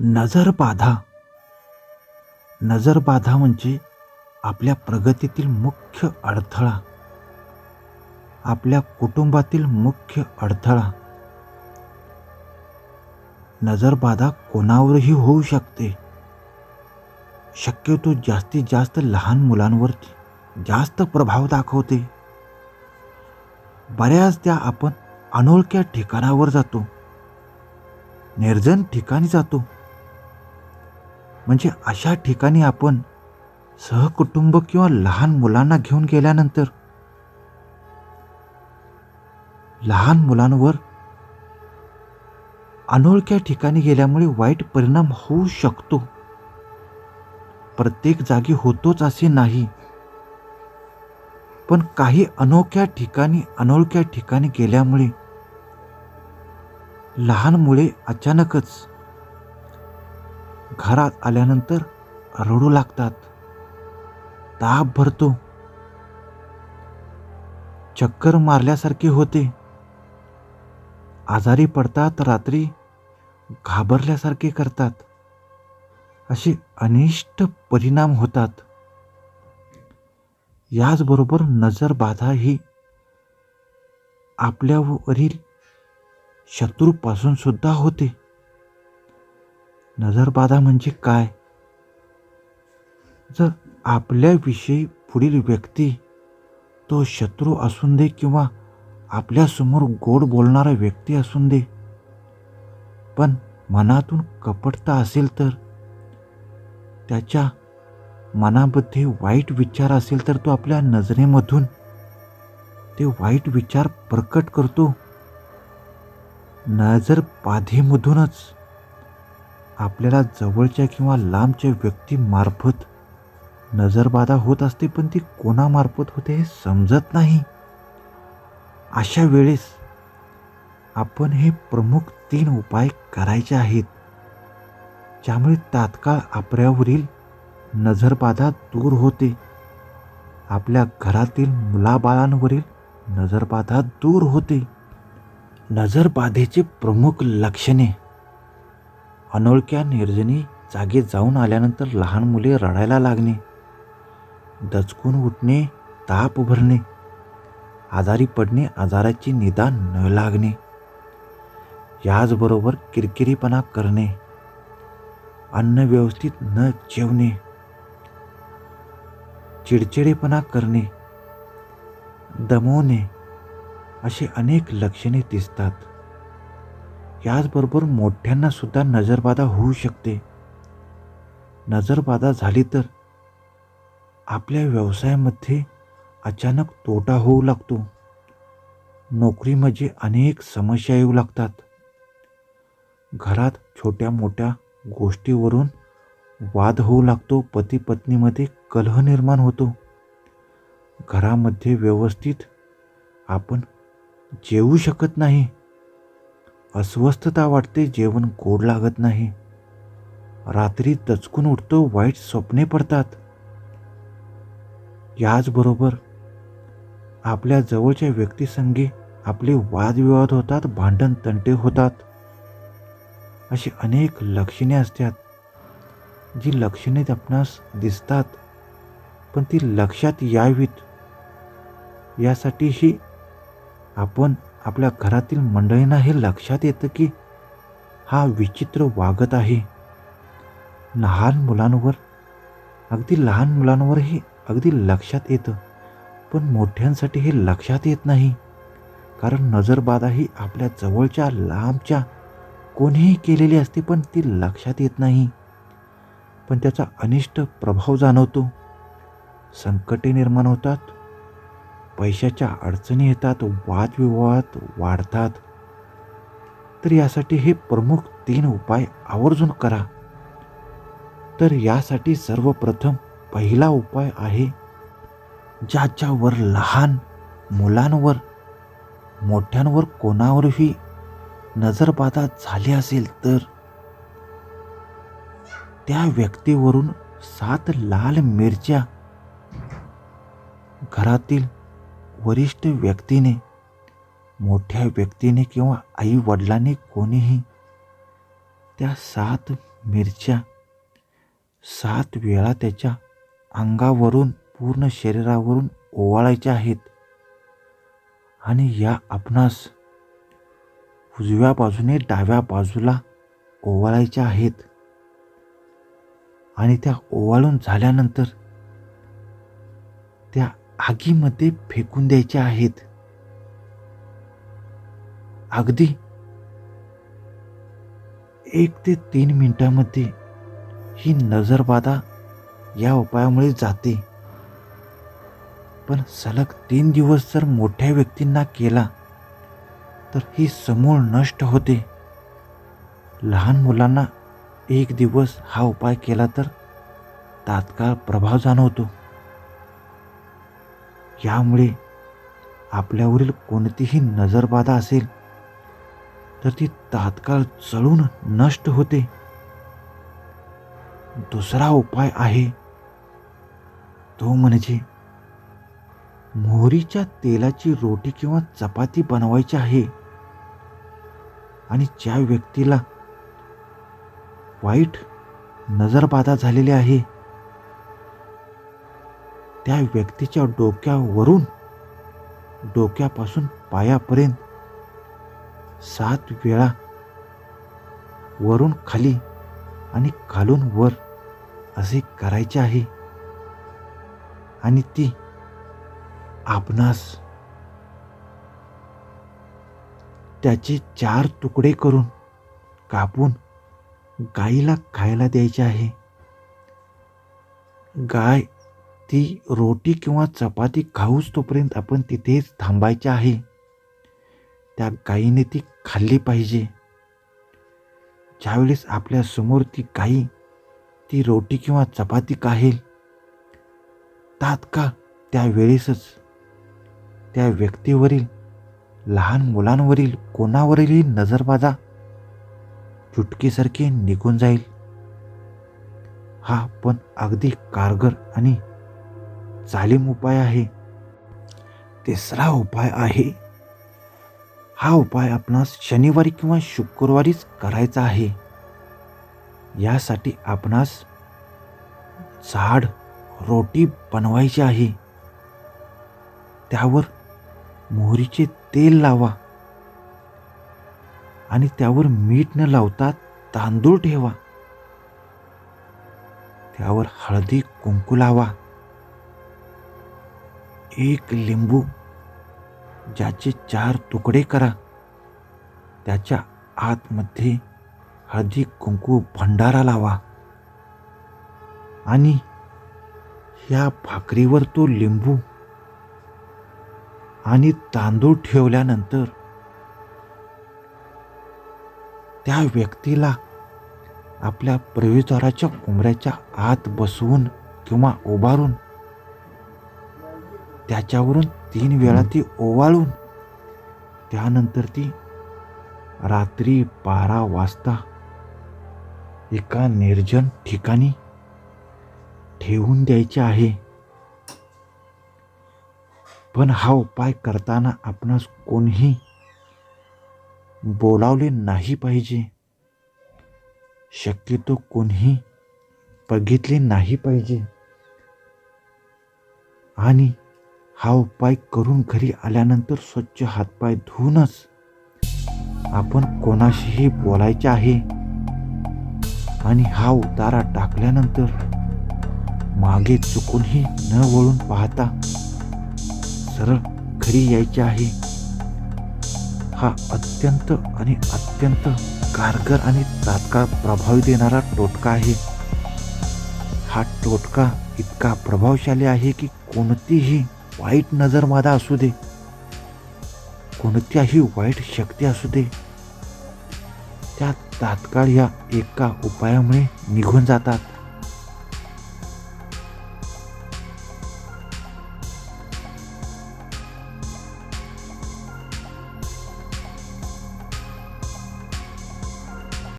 नजरबाधा नजरबाधा म्हणजे आपल्या प्रगतीतील मुख्य अडथळा. आपल्या कुटुंबातील मुख्य अडथळा. नजरबाधा कोणावरही होऊ शकते. शक्यतो जास्तीत जास्त लहान मुलांवर जास्त प्रभाव दाखवते. बऱ्याचदा आपण अनोळख्या ठिकाणावर जातो. निर्जन ठिकाणी जातो. म्हणजे अशा ठिकाणी आपण सहकुटुंब किंवा लहान मुलांना घेऊन गेल्यानंतर लहान मुलांवर अनोळख्या ठिकाणी गेल्यामुळे वाईट परिणाम होऊ शकतो. प्रत्येक जागी होतोच असे नाही. पण काही अनोख्या ठिकाणी अनोळख्या ठिकाणी गेल्यामुळे लहान मुले अचानकच घरात आल्यानंतर रडू लागतात. ताप भरतो. चक्कर मारल्यासारखे होते. आजारी पडतात रात्री घाबरल्यासारखे करतात. असे अनिष्ट परिणाम होतात. याचबरोबर नजरबाधा ही आपल्यावरील शत्रूपासून सुद्धा होते. नजरबाधा म्हणजे काय? जर आपल्याविषयी पुढील व्यक्ती तो शत्रू असून दे किंवा आपल्यासमोर गोड बोलणारा व्यक्ती असून दे पण मनातून कपटता असेल तर त्याच्या मनामध्ये वाईट विचार असेल तर तो आपल्या नजरेमधून ते वाईट विचार प्रकट करतो. नजर बाधेमधूनच आपल्याला जवळच्या किंवा लांबच्या व्यक्तीमार्फत नजरबाधा होत असते पण ती कोणामार्फत होते हे समजत नाही. अशा वेळेस आपण हे प्रमुख तीन उपाय करायचे आहेत ज्यामुळे तात्काळ आपल्यावरील नजरबाधा दूर होते. आपल्या घरातील मुलाबाळांवरील नजरबाधा दूर होते. नजरबाधेचे प्रमुख लक्षणे अनोळख्या निर्जनी जागेत जाऊन आल्यानंतर लहान मुले रडायला लागणे दचकून उठणे ताप भरणे आजारी पडणे आजाराची निदान न लागणे याचबरोबर किरकिरीपणा करणे अन्न व्यवस्थित न जेवणे चिडचिडेपणा करणे दमवणे अशी अनेक लक्षणे दिसतात. याचबरोबर मोठ्यांना सुद्धा नजरबाधा होऊ शकते. नजरबाधा झाली तर आपल्या व्यवसायामध्ये अचानक तोटा होऊ लागतो. नोकरीमध्ये म्हणजे अनेक समस्या येऊ लागतात. घरात छोट्या मोठ्या गोष्टीवरून वाद होऊ लागतो पती पत्नीमध्ये कलह निर्माण होतो. घरामध्ये व्यवस्थित आपण जेवू शकत नाही. अस्वस्थता वाटते जेवण गोड लागत नाही. रात्री दचकून उठतो वाईट स्वप्ने पडतात. याचबरोबर आपल्या जवळच्या व्यक्तीसंगी आपले वादविवाद होतात भांडण तंटे होतात. अशी अनेक लक्षणे असतात जी लक्षणे आपणास दिसतात पण ती लक्षात यावीत. यासाठीही आपण आपल्या घरातील मंडळींना हे लक्षात येतं की हा विचित्र वागत आहे. लहान मुलांवर अगदी लहान मुलांवरही अगदी लक्षात येतं पण मोठ्यांसाठी हे लक्षात येत नाही. कारण नजरबाधा ही आपल्या जवळच्या लांबच्या कोणीही केलेली असते पण ती लक्षात येत नाही. पण त्याचा अनिष्ट प्रभाव जाणवतो. संकटे निर्माण होतात. पैशाच्या अडचणी येतात वादविवाद वाढतात. तर यासाठी हे प्रमुख तीन उपाय आवर्जून करा. तर यासाठी सर्वप्रथम पहिला उपाय आहे ज्याच्यावर लहान मुलांवर मोठ्यांवर कोणावरही नजरबाधा झाली असेल तर त्या व्यक्तीवरून सात लाल मिरच्या घरातील वरिष्ठ व्यक्तीने मोठ्या व्यक्तीने किंवा आई वडिलांनी कोणीही त्या सात मिरच्या सात वेळा त्याच्या अंगावरून पूर्ण शरीरावरून ओवाळायच्या आहेत. आणि या आपणास उजव्या बाजूने डाव्या बाजूला ओवाळायच्या आहेत. आणि त्या ओवाळून झाल्यानंतर आगीमध्ये फेकून द्यायच्या आहेत. अगदी. एक ते तीन मिनिटांमध्ये ही नजरबाधा या उपायामुळे जाते. पण सलग तीन दिवस जर मोठ्या व्यक्तींना केला तर ही समूळ नष्ट होते. लहान मुलांना एक दिवस हा उपाय केला तर तात्काळ प्रभाव जाणवतो. यामुळे आपल्यावरील कोणतीही नजरबाधा असेल तर ती तात्काळ चळून नष्ट होते. दुसरा उपाय आहे तो म्हणजे मोहरीच्या तेलाची रोटी किंवा चपाती बनवायची आहे आणि ज्या व्यक्तीला वाईट नजरबाधा झालेली आहे त्या व्यक्तीच्या डोक्यावरून डोक्यापासून पायापर्यंत सात वेळा वरून खाली आणि खालून वर असे करायचे आहे. आणि ती आपणास त्याचे चार तुकडे करून कापून गाईला खायला द्यायचे आहे. गाय ती रोटी किंवा चपाती खाऊच तोपर्यंत आपण तिथेच थांबायचे आहे. त्या गायीने ती खाल्ली पाहिजे. ज्यावेळेस आपल्यासमोर ती गाई ती रोटी किंवा चपाती काहेल तात्काळ त्यावेळेसच त्या व्यक्तीवरील लहान मुलांवरील कोणावरीलही नजरबाजा चुटकीसारखी निघून जाईल. हा पण अगदी कारगर आणि जालिम उपाय आहे. तिसरा उपाय आहे हा उपाय आपणास शनिवारी किंवा शुक्रवारीच करायचा आहे. यासाठी आपणास झाड रोटी बनवायची आहे. त्यावर मोहरीचे तेल लावा आणि त्यावर मीठ न लावता तांदूळ ठेवा. त्यावर हळदी कुंकू लावा. एक लिंबू ज्याचे चार तुकडे करा. त्याच्या आतमध्ये हळदी कुंकू भंडारा लावा. आणि ह्या भाकरीवर तो लिंबू आणि तांदूळ ठेवल्यानंतर त्या व्यक्तीला आपल्या प्रवेशद्वाराच्या कोंबऱ्याच्या आत बसवून किंवा उभारून त्याच्यावरून तीन वेळा ती ओवाळून त्यानंतर ती रात्री बारा वाजता एका निर्जन ठिकाणी ठेवून द्यायचे आहे. पण हा उपाय करताना आपणास कोणीही बोलावले नाही पाहिजे. शक्यतो कोणीही बघितले नाही पाहिजे. आणि हा उपाय करून घरी आल्यानंतर स्वच्छ हातपाय धुवूनच आपण कोणाशीही बोलायचे आहे. आणि हा उतारा टाकल्यानंतर मागे चुकूनही न वळून पाहता सरळ घरी यायचे आहे. हा अत्यंत आणि अत्यंत कारगर आणि तात्काळ प्रभावी देणारा टोटका आहे. हा टोटका इतका प्रभावशाली आहे की कोणतीही वाईट नजरबाधा असू दे. कोणत्याही वाईट शक्ती असू दे. त्या तात्काळ या एका उपायामुळे निघून जातात.